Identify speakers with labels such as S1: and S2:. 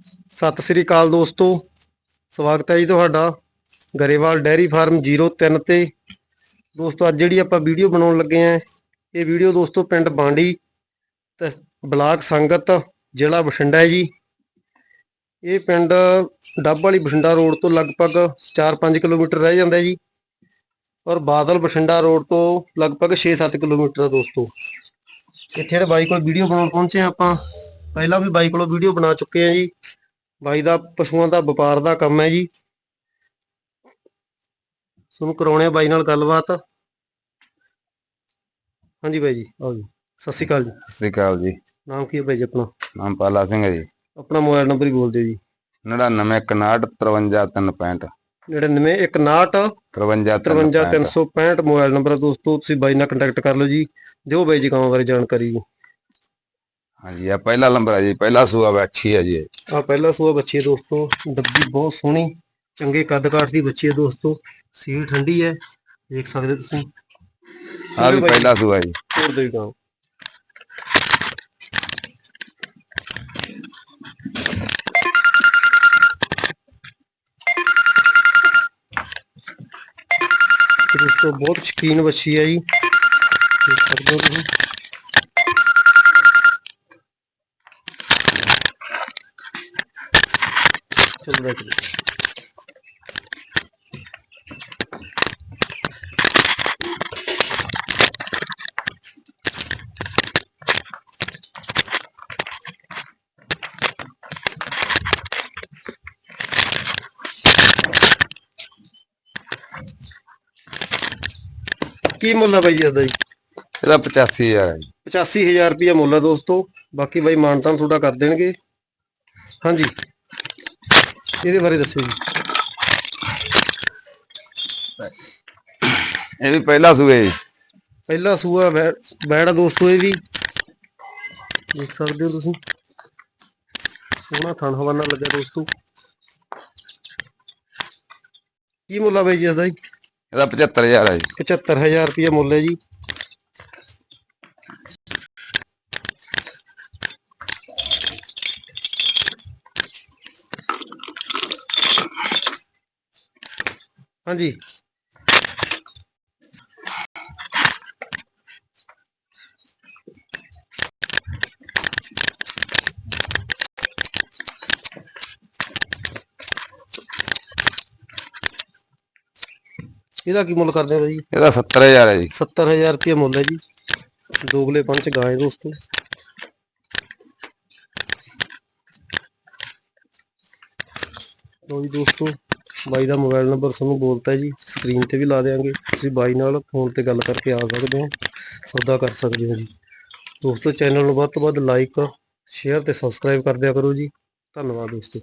S1: ਸਤਿ ਸ੍ਰੀ ਅਕਾਲ ਦੋਸਤੋ। ਸਵਾਗਤ ਹੈ ਜੀ ਤੁਹਾਡਾ ਗਰੇਵਾਲ ਡੈਰੀ ਫਾਰਮ 03 ਤੇ। ਦੋਸਤੋ, ਅੱਜ ਜਿਹੜੀ ਆਪਾਂ ਵੀਡੀਓ ਬਣਾਉਣ ਲੱਗੇ ਆਂ ਇਹ ਵੀਡੀਓ ਦੋਸਤੋ ਪਿੰਡ ਬਾਂਡੀ ਤੇ ਬਲਾਕ ਸੰਗਤ, ਜ਼ਿਲ੍ਹਾ ਬਠਿੰਡਾ ਹੈ ਜੀ। ਇਹ ਪਿੰਡ ਡੱਬ ਵਾਲੀ ਬਠਿੰਡਾ ਰੋਡ ਤੋਂ ਲਗਭਗ 4-5 ਕਿਲੋਮੀਟਰ ਰਹਿ ਜਾਂਦਾ ਜੀ। ਔਰ ਬਾਦਲ ਬਠਿੰਡਾ ਰੋਡ ਤੋਂ ਲਗਭਗ 6-7 ਕਿਲੋਮੀਟਰ ਹੈ ਦੋਸਤੋ। ਇੱਥੇ ਜਿਹੜੇ ਬਾਈ ਕੋਲ ਵੀਡੀਓ ਬਣਾਉਣ ਪਹੁੰਚੇ ਆਪਾਂ। ਪਹਿਲਾਂ ਵੀ ਬਾਈ ਕੋਲੋਂ ਵੀਡੀਓ ਬਣਾ ਚੁੱਕੇ ਹਾਂ ਜੀ। ਬਾਈ ਦਾ ਪਸ਼ੂਆਂ ਦਾ ਵਪਾਰ ਦਾ ਕੰਮ ਹੈ ਜੀ। ਤੁਹਾਨੂੰ ਕਰਾਉਣੇ ਆ ਬਾਈ ਨਾਲ ਗੱਲਬਾਤ। ਹਾਂਜੀ ਬਾਈ ਜੀ ਆਓ ਜੀ। ਸਤਿ ਸ਼੍ਰੀ ਅਕਾਲ ਜੀ।
S2: ਸਤਿ ਸ੍ਰੀ ਅਕਾਲ ਜੀ।
S1: ਨਾਮ ਕੀ ਹੈ ਬਾਈ ਜੀ ਆਪਣਾ?
S2: ਨਾਮ ਪਾਲਾ ਸਿੰਘ ਹੈ ਜੀ।
S1: ਆਪਣਾ ਮੋਬਾਈਲ ਨੰਬਰ ਹੀ ਬੋਲ ਦਿਓ ਜੀ।
S2: 99 61 53
S1: 99 159
S2: 53
S1: 53365 ਮੋਬਾਈਲ ਨੰਬਰ ਦੋਸਤੋ ਤੁਸੀਂ ਬਾਈ ਨਾਲ ਕੰਟੈਕਟ ਕਰ ਲਓ ਜੀ। ਦਿਓ ਬਾਈ ਜੀ ਕੰਮ ਬਾਰੇ ਜਾਣਕਾਰੀ ਜੀ।
S2: ਹਾਂਜੀ ਆ ਪਹਿਲਾ ਨੰਬਰ ਹੈ ਜੀ ਪਹਿਲਾ ਸੂਆ ਬੱਚੀ ਹੈ ਜੀ ਇਹ।
S1: ਆ ਪਹਿਲਾ ਸੂਆ ਬੱਚੀ ਹੈ ਦੋਸਤੋ ਡੱਬੀ ਬਹੁਤ ਸੋਹਣੀ ਚੰਗੇ ਕੱਦ ਕਾਠ ਦੀ ਬੱਚੀ ਹੈ ਦੋਸਤੋ ਸੀਲ ਠੰਡੀ ਹੈ ਦੇਖ ਸਕਦੇ ਤੁਸੀਂ
S2: ਆਹ ਵੀ। ਪਹਿਲਾ ਸੂਆ ਜੀ
S1: ਤੋੜ ਦੇ ਤੇ ਦੋਸਤੋ ਬਹੁਤ ਸ਼ਕੀਨ ਬੱਚੀ ਹੈ ਜੀ ਦੇਖ ਸਕਦੇ ਹੋ ਤੁਸੀਂ ਚਲੋ ਬੈਠ ਕੀ ਮੁੱਲ ਹੈ ਬਾਈ ਜੀ ਇਸਦਾ ਜੀ?
S2: ਇਹਦਾ 85000 ਹੈ ਜੀ।
S1: 85000 ਰੁਪਏ ਮੁੱਲ ਹੈ ਦੋਸਤੋ। ਬਾਕੀ ਬਾਈ ਮਾਨਤਾਨ ਤੁਹਾਡਾ ਕਰ ਦੇਣਗੇ। ਹਾਂਜੀ। ਇਹਦੇ ਬਾਰੇ ਦੱਸਿਓ ਜੀ।
S2: ਇਹ ਵੀ ਪਹਿਲਾ ਜੀ।
S1: ਪਹਿਲਾ ਸੂਆ ਬੈੜ ਦੋਸਤੋ ਇਹ ਵੀ। ਦੇਖ ਸਕਦੇ ਹੋ ਤੁਸੀਂ। ਸੋਹਣਾ ਥਣ ਹਵਾਨਾ ਲੱਗਾ ਦੋਸਤੋ। ਕੀ ਮੁੱਲ ਆ ਬਾਈ ਜੀ ਇਸਦਾ ਜੀ?
S2: ਇਹਦਾ 75000 ਹੈ ਜੀ।
S1: 75000 ਰੁਪਏ ਮੁੱਲ ਹੈ ਜੀ। ਹਾਂਜੀ ਇਹਦਾ ਕੀ ਮੁੱਲ ਕਰਦੇ ਹੋ ਬਾਈ?
S2: ਇਹਦਾ 70000 ਹੈ ਜੀ।
S1: 70000 ਰੁਪਏ ਮੁੱਲ ਹੈ ਜੀ। ਦੋਗਲੇ ਪੰਚ ਗਾਂ ਹੈ ਦੋਸਤੋ। ਲੋ ਜੀ ਦੋਸਤੋ। ਬਾਈ ਦਾ ਮੋਬਾਈਲ ਨੰਬਰ ਤੁਹਾਨੂੰ ਬੋਲਤਾ ਜੀ ਸਕਰੀਨ ਤੇ ਵੀ ਲਾ ਦੇਵਾਂਗੇ ਤੁਸੀਂ ਬਾਈ ਨਾਲ ਫੋਨ ਤੇ ਗੱਲ ਕਰਕੇ ਆ ਸਕਦੇ ਹੋ, ਸੌਦਾ ਕਰ ਸਕਦੇ ਹੋ ਜੀ। ਦੋਸਤੋ ਚੈਨਲ ਨੂੰ ਵੱਧ ਤੋਂ ਵੱਧ ਲਾਈਕ ਸ਼ੇਅਰ ਤੇ ਸਬਸਕ੍ਰਾਈਬ ਕਰ ਦਿਆ ਕਰੋ ਜੀ। ਧੰਨਵਾਦ ਦੋਸਤੋ।